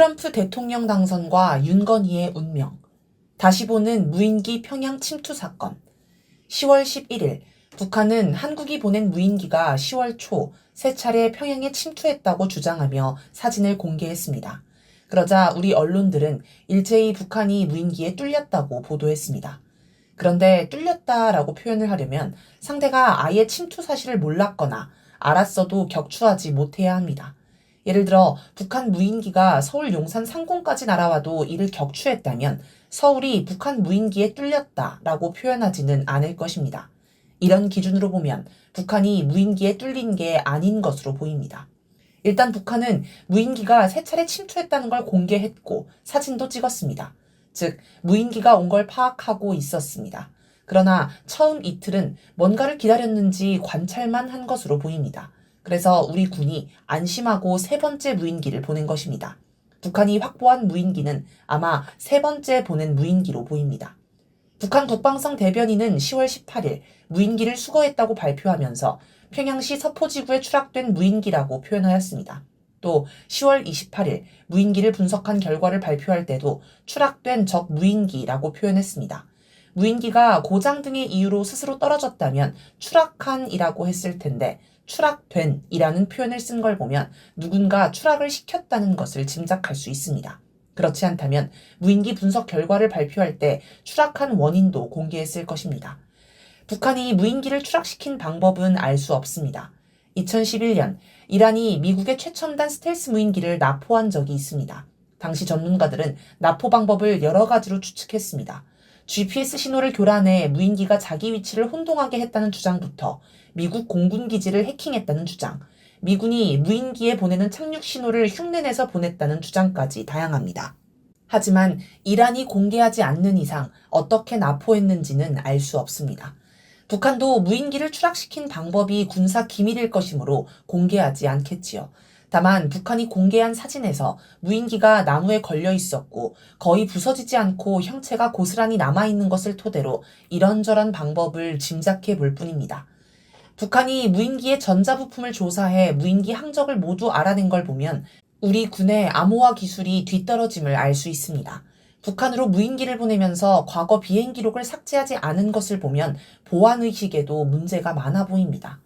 트럼프 대통령 당선과 윤건희의 운명. 다시 보는 무인기 평양 침투 사건. 10월 11일 북한은 한국이 보낸 무인기가 10월 초 세 차례 평양에 침투했다고 주장하며 사진을 공개했습니다. 그러자 우리 언론들은 일제히 북한이 무인기에 뚫렸다고 보도했습니다. 그런데 뚫렸다라고 표현을 하려면 상대가 아예 침투 사실을 몰랐거나 알았어도 격추하지 못해야 합니다. 예를 들어 북한 무인기가 서울 용산 상공까지 날아와도 이를 격추했다면 서울이 북한 무인기에 뚫렸다라고 표현하지는 않을 것입니다. 이런 기준으로 보면 북한이 무인기에 뚫린 게 아닌 것으로 보입니다. 일단 북한은 무인기가 세 차례 침투했다는 걸 공개했고 사진도 찍었습니다. 즉, 무인기가 온 걸 파악하고 있었습니다. 그러나 처음 이틀은 뭔가를 기다렸는지 관찰만 한 것으로 보입니다. 그래서 우리 군이 안심하고 세 번째 무인기를 보낸 것입니다. 북한이 확보한 무인기는 아마 세 번째 보낸 무인기로 보입니다. 북한 국방성 대변인은 10월 18일 무인기를 수거했다고 발표하면서 평양시 서포지구에 추락된 무인기라고 표현하였습니다. 또 10월 28일 무인기를 분석한 결과를 발표할 때도 추락된 적 무인기라고 표현했습니다. 무인기가 고장 등의 이유로 스스로 떨어졌다면 추락한이라고 했을 텐데 추락된 이라는 표현을 쓴 걸 보면 누군가 추락을 시켰다는 것을 짐작할 수 있습니다. 그렇지 않다면 무인기 분석 결과를 발표할 때 추락한 원인도 공개했을 것입니다. 북한이 무인기를 추락시킨 방법은 알 수 없습니다. 2011년 이란이 미국의 최첨단 스텔스 무인기를 납포한 적이 있습니다. 당시 전문가들은 납포 방법을 여러 가지로 추측했습니다. GPS 신호를 교란해 무인기가 자기 위치를 혼동하게 했다는 주장부터 미국 공군 기지를 해킹했다는 주장, 미군이 무인기에 보내는 착륙 신호를 흉내내서 보냈다는 주장까지 다양합니다. 하지만 이란이 공개하지 않는 이상 어떻게 납포했는지는 알 수 없습니다. 북한도 무인기를 추락시킨 방법이 군사 기밀일 것이므로 공개하지 않겠지요. 다만 북한이 공개한 사진에서 무인기가 나무에 걸려 있었고 거의 부서지지 않고 형체가 고스란히 남아있는 것을 토대로 이런저런 방법을 짐작해 볼 뿐입니다. 북한이 무인기의 전자부품을 조사해 무인기 항적을 모두 알아낸 걸 보면 우리 군의 암호화 기술이 뒤떨어짐을 알 수 있습니다. 북한으로 무인기를 보내면서 과거 비행 기록을 삭제하지 않은 것을 보면 보안 의식에도 문제가 많아 보입니다.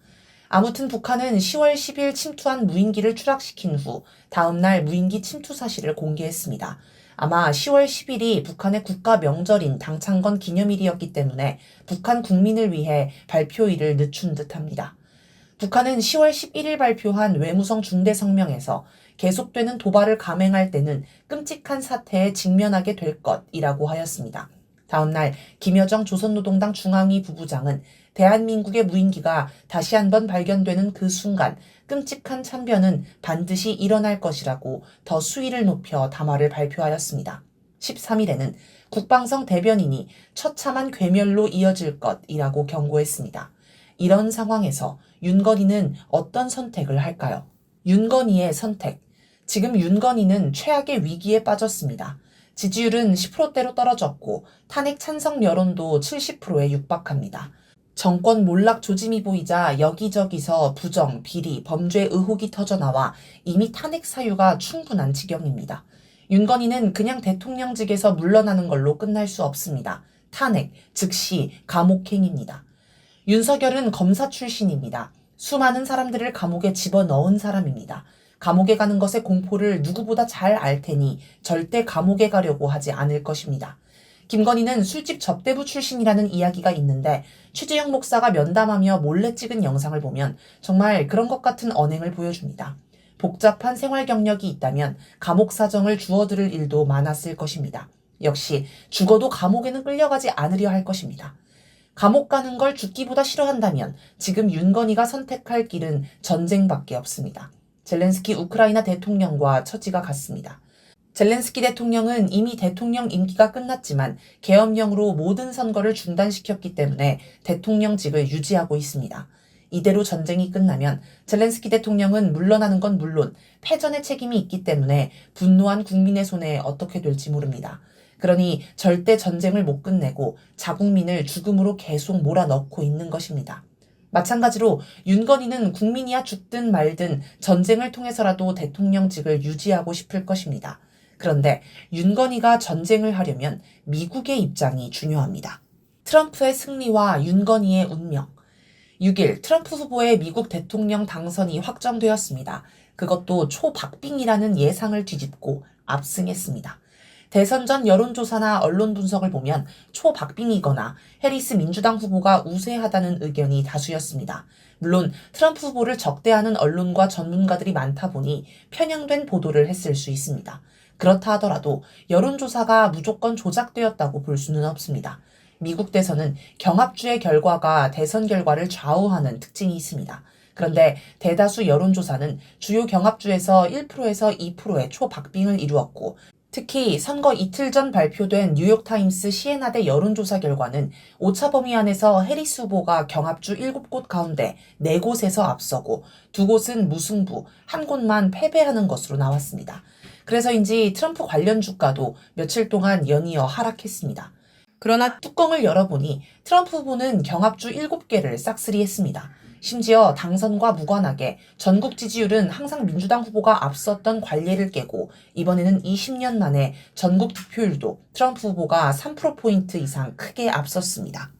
아무튼 북한은 10월 10일 침투한 무인기를 추락시킨 후 다음날 무인기 침투 사실을 공개했습니다. 아마 10월 10일이 북한의 국가 명절인 당창건 기념일이었기 때문에 북한 국민을 위해 발표일을 늦춘 듯 합니다. 북한은 10월 11일 발표한 외무성 중대 성명에서 계속되는 도발을 감행할 때는 끔찍한 사태에 직면하게 될 것이라고 하였습니다. 다음날 김여정 조선노동당 중앙위 부부장은 대한민국의 무인기가 다시 한번 발견되는 그 순간 끔찍한 참변은 반드시 일어날 것이라고 더 수위를 높여 담화를 발표하였습니다. 13일에는 국방성 대변인이 처참한 괴멸로 이어질 것이라고 경고했습니다. 이런 상황에서 윤건희는 어떤 선택을 할까요? 윤건희의 선택. 지금 윤건희는 최악의 위기에 빠졌습니다. 지지율은 10%대로 떨어졌고 탄핵 찬성 여론도 70%에 육박합니다. 정권 몰락 조짐이 보이자 여기저기서 부정, 비리, 범죄 의혹이 터져나와 이미 탄핵 사유가 충분한 지경입니다. 윤건희는 그냥 대통령직에서 물러나는 걸로 끝날 수 없습니다. 탄핵, 즉시 감옥행입니다. 윤석열은 검사 출신입니다. 수많은 사람들을 감옥에 집어넣은 사람입니다. 감옥에 가는 것의 공포를 누구보다 잘 알 테니 절대 감옥에 가려고 하지 않을 것입니다. 김건희는 술집 접대부 출신이라는 이야기가 있는데 최재형 목사가 면담하며 몰래 찍은 영상을 보면 정말 그런 것 같은 언행을 보여줍니다. 복잡한 생활 경력이 있다면 감옥 사정을 주워들을 일도 많았을 것입니다. 역시 죽어도 감옥에는 끌려가지 않으려 할 것입니다. 감옥 가는 걸 죽기보다 싫어한다면 지금 윤건희가 선택할 길은 전쟁밖에 없습니다. 젤렌스키 우크라이나 대통령과 처지가 같습니다. 젤렌스키 대통령은 이미 대통령 임기가 끝났지만 계엄령으로 모든 선거를 중단시켰기 때문에 대통령직을 유지하고 있습니다. 이대로 전쟁이 끝나면 젤렌스키 대통령은 물러나는 건 물론 패전의 책임이 있기 때문에 분노한 국민의 손에 어떻게 될지 모릅니다. 그러니 절대 전쟁을 못 끝내고 자국민을 죽음으로 계속 몰아넣고 있는 것입니다. 마찬가지로 윤건희는 국민이야 죽든 말든 전쟁을 통해서라도 대통령직을 유지하고 싶을 것입니다. 그런데 윤건희가 전쟁을 하려면 미국의 입장이 중요합니다. 트럼프의 승리와 윤건희의 운명. 6일 트럼프 후보의 미국 대통령 당선이 확정되었습니다. 그것도 초박빙이라는 예상을 뒤집고 압승했습니다. 대선 전 여론조사나 언론 분석을 보면 초박빙이거나 해리스 민주당 후보가 우세하다는 의견이 다수였습니다. 물론 트럼프 후보를 적대하는 언론과 전문가들이 많다 보니 편향된 보도를 했을 수 있습니다. 그렇다 하더라도 여론조사가 무조건 조작되었다고 볼 수는 없습니다. 미국 대선은 경합주의 결과가 대선 결과를 좌우하는 특징이 있습니다. 그런데 대다수 여론조사는 주요 경합주에서 1%에서 2%의 초박빙을 이루었고 특히 선거 이틀 전 발표된 뉴욕타임스 시에나대 여론조사 결과는 오차 범위 안에서 해리스 후보가 경합주 7곳 가운데 4곳에서 앞서고 두 곳은 무승부, 한 곳만 패배하는 것으로 나왔습니다. 그래서인지 트럼프 관련 주가도 며칠 동안 연이어 하락했습니다. 그러나 뚜껑을 열어보니 트럼프 후보는 경합주 7개를 싹쓸이 했습니다. 심지어 당선과 무관하게 전국 지지율은 항상 민주당 후보가 앞섰던 관례를 깨고 이번에는 20년 만에 전국 득표율도 트럼프 후보가 3%포인트 이상 크게 앞섰습니다.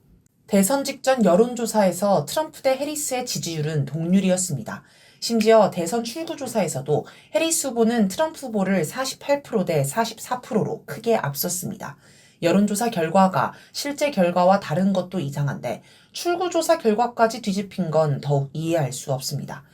대선 직전 여론조사에서 트럼프 대 해리스의 지지율은 동률이었습니다. 심지어 대선 출구조사에서도 해리스 후보는 트럼프 후보를 48%대 44%로 크게 앞섰습니다. 여론조사 결과가 실제 결과와 다른 것도 이상한데 출구조사 결과까지 뒤집힌 건 더욱 이해할 수 없습니다.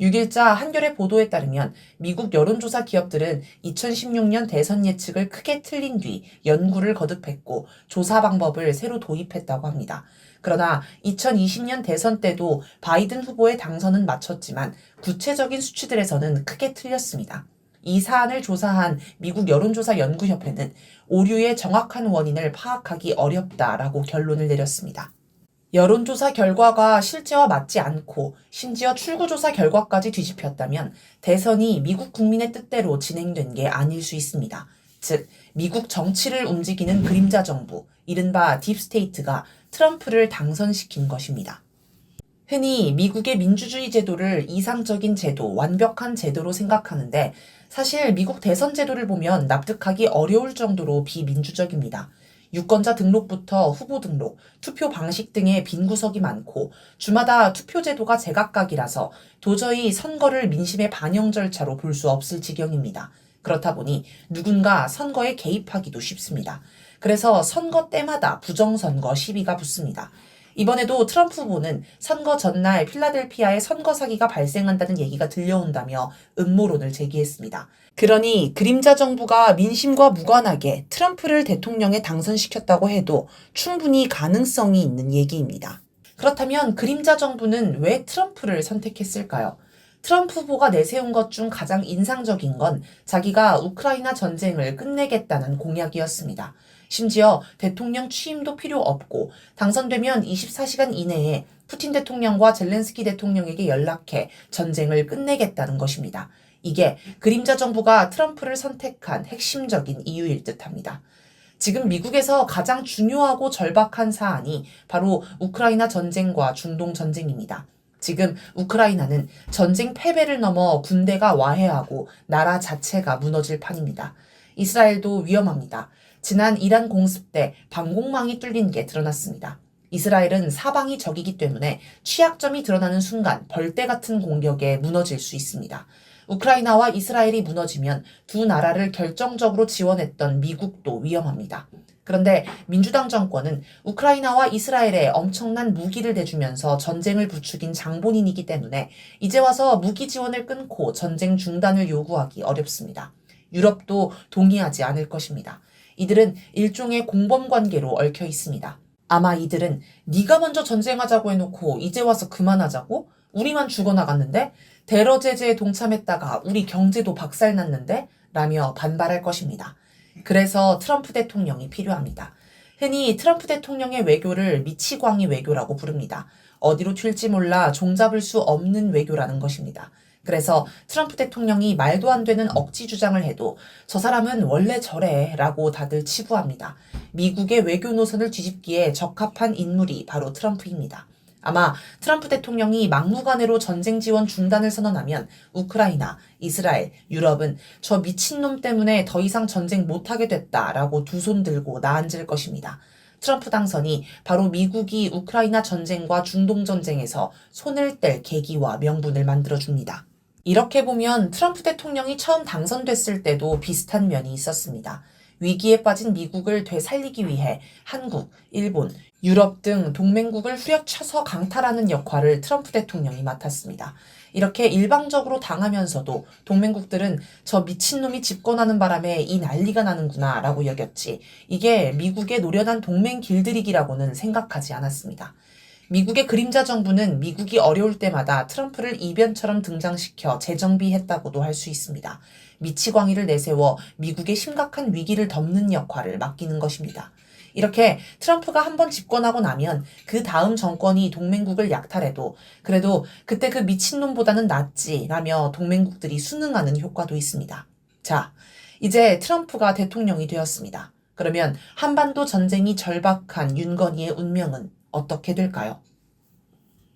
6일자 한겨레 보도에 따르면 미국 여론조사 기업들은 2016년 대선 예측을 크게 틀린 뒤 연구를 거듭했고 조사 방법을 새로 도입했다고 합니다. 그러나 2020년 대선 때도 바이든 후보의 당선은 맞췄지만 구체적인 수치들에서는 크게 틀렸습니다. 이 사안을 조사한 미국 여론조사 연구협회는 오류의 정확한 원인을 파악하기 어렵다라고 결론을 내렸습니다. 여론조사 결과가 실제와 맞지 않고 심지어 출구조사 결과까지 뒤집혔다면 대선이 미국 국민의 뜻대로 진행된 게 아닐 수 있습니다. 즉, 미국 정치를 움직이는 그림자 정부, 이른바 딥스테이트가 트럼프를 당선시킨 것입니다. 흔히 미국의 민주주의 제도를 이상적인 제도, 완벽한 제도로 생각하는데 사실 미국 대선 제도를 보면 납득하기 어려울 정도로 비민주적입니다. 유권자 등록부터 후보 등록, 투표 방식 등의 빈 구석이 많고 주마다 투표 제도가 제각각이라서 도저히 선거를 민심의 반영 절차로 볼 수 없을 지경입니다. 그렇다 보니 누군가 선거에 개입하기도 쉽습니다. 그래서 선거 때마다 부정선거 시비가 붙습니다. 이번에도 트럼프 후보는 선거 전날 필라델피아에 선거 사기가 발생한다는 얘기가 들려온다며 음모론을 제기했습니다. 그러니 그림자 정부가 민심과 무관하게 트럼프를 대통령에 당선시켰다고 해도 충분히 가능성이 있는 얘기입니다. 그렇다면 그림자 정부는 왜 트럼프를 선택했을까요? 트럼프 후보가 내세운 것 중 가장 인상적인 건 자기가 우크라이나 전쟁을 끝내겠다는 공약이었습니다. 심지어 대통령 취임도 필요 없고 당선되면 24시간 이내에 푸틴 대통령과 젤렌스키 대통령에게 연락해 전쟁을 끝내겠다는 것입니다. 이게 그림자 정부가 트럼프를 선택한 핵심적인 이유일 듯 합니다. 지금 미국에서 가장 중요하고 절박한 사안이 바로 우크라이나 전쟁과 중동 전쟁입니다. 지금 우크라이나는 전쟁 패배를 넘어 군대가 와해하고 나라 자체가 무너질 판입니다. 이스라엘도 위험합니다. 지난 이란 공습 때 방공망이 뚫린 게 드러났습니다. 이스라엘은 사방이 적이기 때문에 취약점이 드러나는 순간 벌떼 같은 공격에 무너질 수 있습니다. 우크라이나와 이스라엘이 무너지면 두 나라를 결정적으로 지원했던 미국도 위험합니다. 그런데 민주당 정권은 우크라이나와 이스라엘에 엄청난 무기를 대주면서 전쟁을 부추긴 장본인이기 때문에 이제 와서 무기 지원을 끊고 전쟁 중단을 요구하기 어렵습니다. 유럽도 동의하지 않을 것입니다. 이들은 일종의 공범 관계로 얽혀 있습니다. 아마 이들은 네가 먼저 전쟁하자고 해놓고 이제 와서 그만하자고? 우리만 죽어나갔는데? 테러 제재에 동참했다가 우리 경제도 박살났는데? 라며 반발할 것입니다. 그래서 트럼프 대통령이 필요합니다. 흔히 트럼프 대통령의 외교를 미치광이 외교라고 부릅니다. 어디로 튈지 몰라 종잡을 수 없는 외교라는 것입니다. 그래서 트럼프 대통령이 말도 안 되는 억지 주장을 해도 저 사람은 원래 저래 라고 다들 치부합니다. 미국의 외교 노선을 뒤집기에 적합한 인물이 바로 트럼프입니다. 아마 트럼프 대통령이 막무가내로 전쟁 지원 중단을 선언하면 우크라이나, 이스라엘, 유럽은 저 미친놈 때문에 더 이상 전쟁 못하게 됐다라고 두 손 들고 나앉을 것입니다. 트럼프 당선이 바로 미국이 우크라이나 전쟁과 중동 전쟁에서 손을 뗄 계기와 명분을 만들어줍니다. 이렇게 보면 트럼프 대통령이 처음 당선됐을 때도 비슷한 면이 있었습니다. 위기에 빠진 미국을 되살리기 위해 한국, 일본, 유럽 등 동맹국을 후려쳐서 강탈하는 역할을 트럼프 대통령이 맡았습니다. 이렇게 일방적으로 당하면서도 동맹국들은 저 미친놈이 집권하는 바람에 이 난리가 나는구나 라고 여겼지 이게 미국의 노련한 동맹 길들이기라고는 생각하지 않았습니다. 미국의 그림자 정부는 미국이 어려울 때마다 트럼프를 이변처럼 등장시켜 재정비했다고도 할 수 있습니다. 미치광이를 내세워 미국의 심각한 위기를 덮는 역할을 맡기는 것입니다. 이렇게 트럼프가 한 번 집권하고 나면 그 다음 정권이 동맹국을 약탈해도 그래도 그때 그 미친놈보다는 낫지 라며 동맹국들이 순응하는 효과도 있습니다. 자, 이제 트럼프가 대통령이 되었습니다. 그러면 한반도 전쟁이 절박한 윤건희의 운명은 어떻게 될까요?